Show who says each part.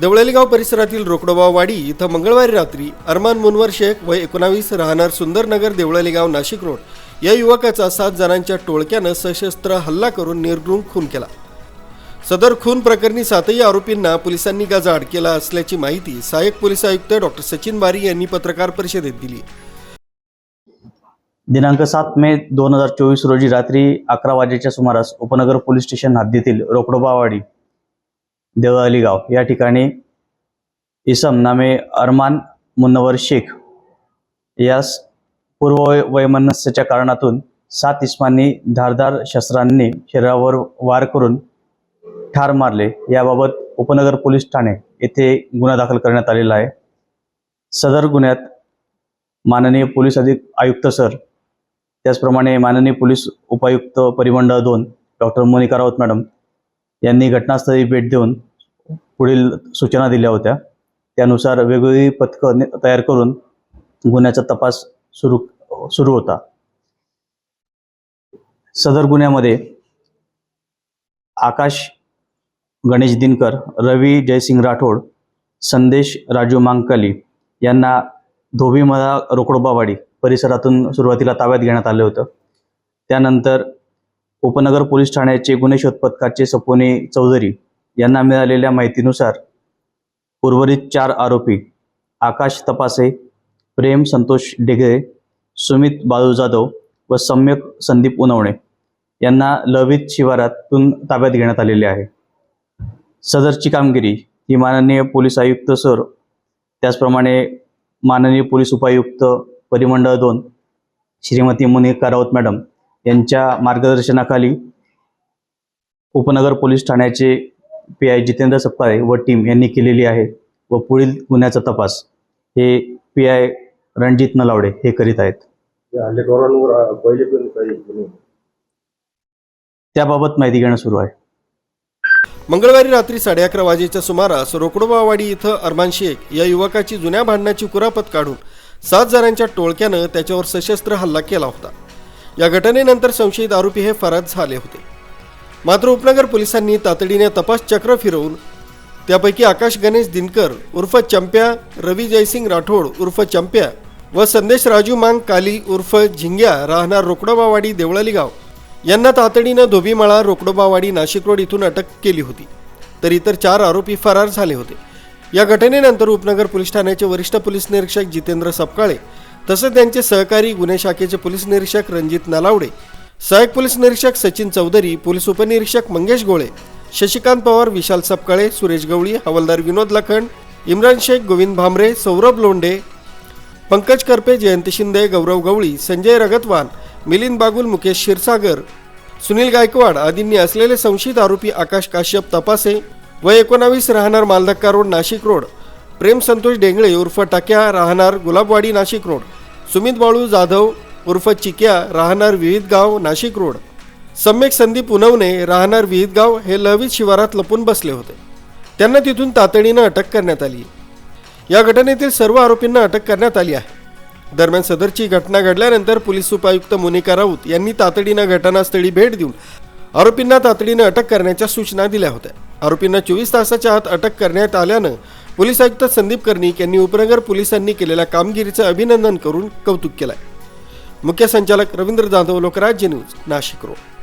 Speaker 1: देवळालीगाव परिसरातील रोकडोबावाडी इथं मंगळवारी रात्री अरमान मुनवर शेख व एकोणावीस राहणार सुंदरनगर देवळालीगाव नाशिक रोड या युवकाचा सात जणांच्या टोळक्यानं सशस्त्र हल्ला करून निर्घृण खून केला. सदर खून प्रकरणी सातही आरोपींना पोलिसांनी गजाआड केला असल्याची माहिती सहाय्यक पोलीस आयुक्त डॉक्टर सचिन बारी यांनी पत्रकार परिषदेत दिली.
Speaker 2: दिनांक सात मे दोन हजार चोवीस रोजी रात्री अकरा वाजेच्या सुमारास उपनगर पोलीस स्टेशन हद्दीतील रोकडोबावाडी देवळाली गाव या ठिकाणी इसम नामे अरमान मुन्नवर शेख यास पूर्व वैमनस्याच्या कारणातून सात इस्मांनी धारदार शस्त्रांनी शरीरावर वार करून ठार मारले. याबाबत उपनगर पोलीस ठाणे येथे गुन्हा दाखल करण्यात आलेला आहे. सदर गुन्ह्यात माननीय पोलीस अधिक आयुक्त सर त्याचप्रमाणे माननीय पोलीस उपायुक्त परिमंडळ दोन डॉक्टर मोनिका राऊत मॅडम यांनी घटनास्थळी भेट देऊन पुढील सूचना दिल्या होत्या. त्यानुसार वेगवेगळी पथकं तयार करून गुन्ह्याचा तपास सुरू सुरू होता. सदर गुन्ह्यामध्ये आकाश गणेश दिनकर रवी जयसिंग राठोड संदेश राजू मांकली यांना धोबीमळा रोकडोबावाडी परिसरातून सुरुवातीला ताब्यात घेण्यात आलं होतं. त्यानंतर उपनगर पोलीस ठाण्याचे गुन्हे शोध पथकाचे सपोने चौधरी यांना मिळालेल्या माहितीनुसार उर्वरित चार आरोपी आकाश तपासे प्रेम संतोष डेगळे सुमित बाळू जाधव व सम्यक संदीप उनवणे यांना लवित शिवारातून ताब्यात घेण्यात आलेले आहे. सदरची कामगिरी ही माननीय पोलीस आयुक्त सर त्याचप्रमाणे माननीय पोलीस उपायुक्त परिमंडळ दोन श्रीमती मुनिका राऊत मॅडम यांच्या मार्गदर्शनाखाली उपनगर पोलीस ठाण्याचे पी आय जितेंद्र सपकाळे व टीम यांनी केलेली आहे व पुढील गुन्ह्याचा तपास हे पी आय रणजित नलावडे हे करीत आहेत. त्याबाबत माहिती घेणं सुरू आहे.
Speaker 1: मंगळवारी रात्री साडे अकरा वाजेच्या सुमारास रोकडोबावाडी इथं अरमान शेख या युवकाची जुन्या भांडणाची कुरापत काढून सात जणांच्या टोळक्यानं त्याच्यावर सशस्त्र हल्ला केला होता. या घटनेनंतर संशयित आरोपी हे फरार झाले होते. मात्र उपनगर पोलिसांनी तातडीने तपास चक्र फिरवून त्यापैकी आकाश गणेश दिनकर उर्फ चंप्या रवी जयसिंग राठोड उर्फ चंप्या व संदेश राजू मांग काली उर्फ झिंग्या राहणार रोकडोबावाडी देवळाली गाव यांना तातडीनं धोबीमाळा रोकडोबावाडी नाशिक रोड इथून अटक केली होती. तर इतर चार आरोपी फरार झाले होते. या घटनेनंतर उपनगर पोलीस ठाण्याचे वरिष्ठ पोलीस निरीक्षक जितेंद्र सपकाळे तसेच त्यांचे सहकारी गुन्हे शाखेचे पोलीस निरीक्षक रणजित नलावडे सहाय्यक पोलीस निरीक्षक सचिन चौधरी पोलीस उपनिरीक्षक मंगेश गोळे शशिकांत पवार विशाल सपकाळे सुरेश गवळी हवालदार विनोद लखंड इम्रान शेख गोविंद भामरे सौरभ लोंढे पंकज करपे जयंत शिंदे गौरव गवळी संजय रगतवान मिलिंद बागुल मुकेश क्षीरसागर सुनील गायकवाड आदींनी असलेले संशयित आरोपी आकाश काश्यप तपासे व एकोणावीस राहणार मालधक्का रोड नाशिक रोड प्रेम संतोष डेंगळे उर्फ टाक्या राहणार गुलाबवाडी नाशिक रोड सुमित बाळू जाधव उर्फ चिक्या राहणार विहितगाव नाशिक रोड. सम्यक संदीप उनवणे राहणार विहितगाव हे लवित शिवारात लपून बसले होते. त्यांना तिथून तातडीनं अटक करण्यात आली. या घटनेतील सर्व आरोपींना अटक करण्यात आली आहे. दरम्यान सदरची घटना घडल्यानंतर पोलीस उपायुक्त मोनिका राऊत यांनी तातडीनं घटनास्थळी भेट देऊन आरोपींना तातडीनं अटक करण्याच्या सूचना दिल्या होत्या. आरोपींना चोवीस तासाच्या आत अटक करण्यात आल्यानं पोलीस आयुक्त संदीप कर्णिक यांनी उपनगर पोलिसांनी केलेल्या कामगिरीचं अभिनंदन करून कौतुक केलंय. મુખ્ય સંચાલક રવિન્દ્ર દાંધવ લોકરાજ્ય ન્યૂઝ નાશિક રોડ